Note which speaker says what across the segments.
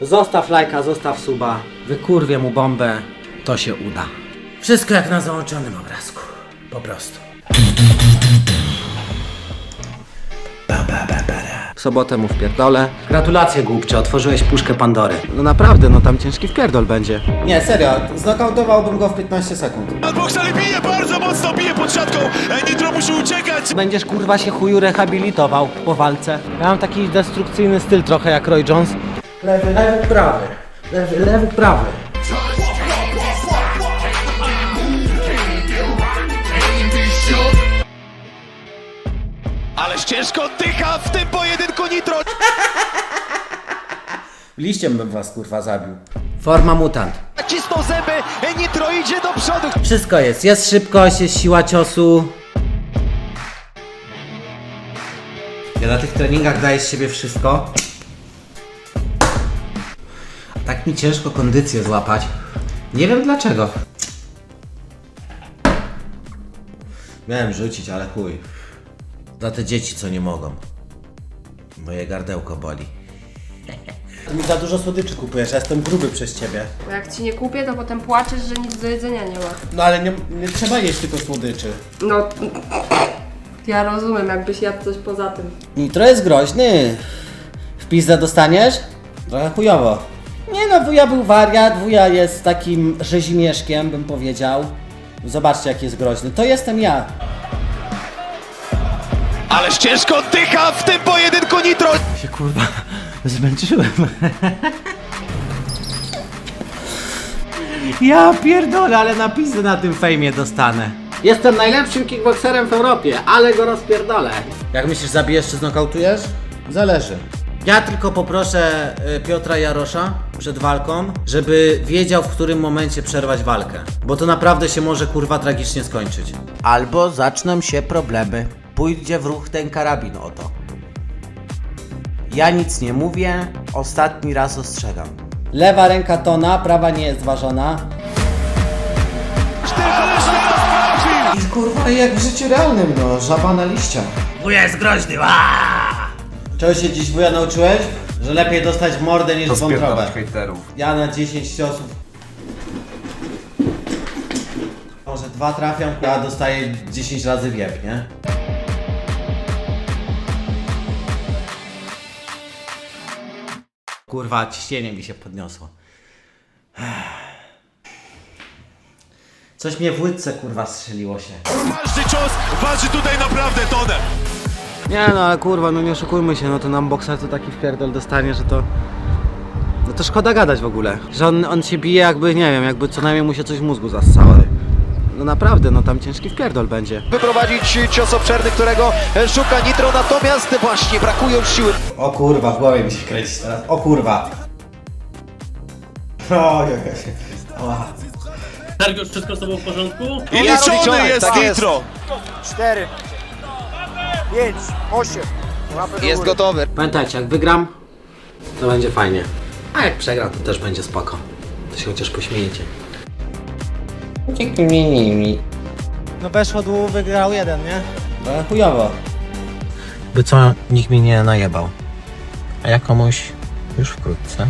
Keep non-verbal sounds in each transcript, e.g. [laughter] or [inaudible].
Speaker 1: Zostaw lajka, zostaw suba. Wykurwię mu bombę. To się uda. Wszystko jak na załączonym obrazku. Po prostu. W sobotę mu wpierdolę. Gratulacje głupcze, otworzyłeś puszkę Pandory. No naprawdę, no tam ciężki wpierdol będzie. Nie, serio, znokautowałbym go w 15 sekund.
Speaker 2: Boks, ale bije bardzo mocno, bije pod siatką. E, Nitro musi uciekać.
Speaker 1: Będziesz kurwa się chuju rehabilitował po walce. Ja mam taki destrukcyjny styl trochę jak Roy Jones. Lewy, lewy, prawy. Lewy, lewy, prawy.
Speaker 2: Ależ ciężko oddycha w tym pojedynku Nitro. [laughs]
Speaker 1: Liściem bym was kurwa zabił. Forma mutant.
Speaker 2: Cisną zęby, Nitro idzie do przodu.
Speaker 1: Wszystko jest. Jest szybkość, jest siła ciosu. Ja na tych treningach daję z siebie wszystko. Tak mi ciężko kondycję złapać. Nie wiem dlaczego. Miałem rzucić, ale chuj. Za te dzieci, co nie mogą. Moje gardełko boli. Ty mi za dużo słodyczy kupujesz, ja jestem gruby przez ciebie.
Speaker 3: Bo jak ci nie kupię, to potem płaczesz, że nic do jedzenia nie ma.
Speaker 1: No ale nie, nie trzeba jeść tylko słodyczy.
Speaker 3: No, ja rozumiem, jakbyś jadł coś poza tym.
Speaker 1: Nitro jest groźny. W pizdę dostaniesz? Trochę chujowo. No, wuja był wariat, wuja jest takim rzezimieszkiem, bym powiedział. Zobaczcie, jaki jest groźny. To jestem ja.
Speaker 2: Ależ ciężko oddycha w tym pojedynku Nitro.
Speaker 1: Się kurwa [laughs] zmęczyłem. Ja pierdolę, ale na pizdę na tym fejmie dostanę. Jestem najlepszym kickboxerem w Europie, ale go rozpierdolę. Jak myślisz, zabijesz czy znokautujesz? Zależy. Ja tylko poproszę y, Piotra Jarosza przed walką, żeby wiedział w którym momencie przerwać walkę. Bo to naprawdę się może kurwa tragicznie skończyć. Albo zaczną się problemy. Pójdzie w ruch ten karabin oto. Ja nic nie mówię, ostatni raz ostrzegam. Lewa ręka tona, prawa nie jest ważona. I kurwa jak w życiu realnym, no, żaba na liściach. Wuja jest groźny, Czego się dziś wuja nauczyłeś? Że lepiej dostać w mordę niż w wątrobę. Ja na 10 ciosów. Może dwa trafiam, ja dostaję 10 razy w jeb, nie? Kurwa, ciśnienie mi się podniosło. Coś mnie w łydce kurwa strzeliło się.
Speaker 2: Każdy cios waży tutaj naprawdę tonę.
Speaker 1: Nie no, ale kurwa, no nie oszukujmy się, no to nam bokser to taki wpierdol dostanie, że to... No to szkoda gadać w ogóle. Że on, on się bije jakby, nie wiem, jakby co najmniej mu się coś w mózgu zassało. No naprawdę, no tam ciężki wpierdol będzie.
Speaker 4: wyprowadzić cios obszerny, którego szuka Nitro, natomiast właśnie brakują siły.
Speaker 1: O kurwa, w głowie mi się kręci teraz. O kurwa. [laughs] O, jaka się... Ła.
Speaker 5: Sergiusz, wszystko z tobą w porządku?
Speaker 2: I
Speaker 4: Jest
Speaker 2: liczony jest
Speaker 4: tak jest.
Speaker 2: Nitro.
Speaker 6: cztery, pięć, osiem. Łapy do
Speaker 4: Jest
Speaker 6: góry.
Speaker 4: gotowy.
Speaker 1: Pamiętajcie, jak wygram, to będzie fajnie. A jak przegram, to też będzie spoko. To się chociaż pośmiejecie. No weszło dół, wygrał jeden, nie? No chujowo. By co, nikt mi nie najebał. A ja komuś już wkrótce.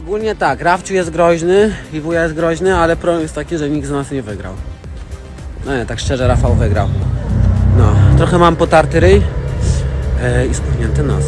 Speaker 1: Ogólnie tak, Rafciu jest groźny i wuja jest groźny, ale problem jest taki, że nikt z nas nie wygrał. No nie, tak szczerze Rafał wygrał. Trochę mam potarty ryj e, i spuchnięty nos.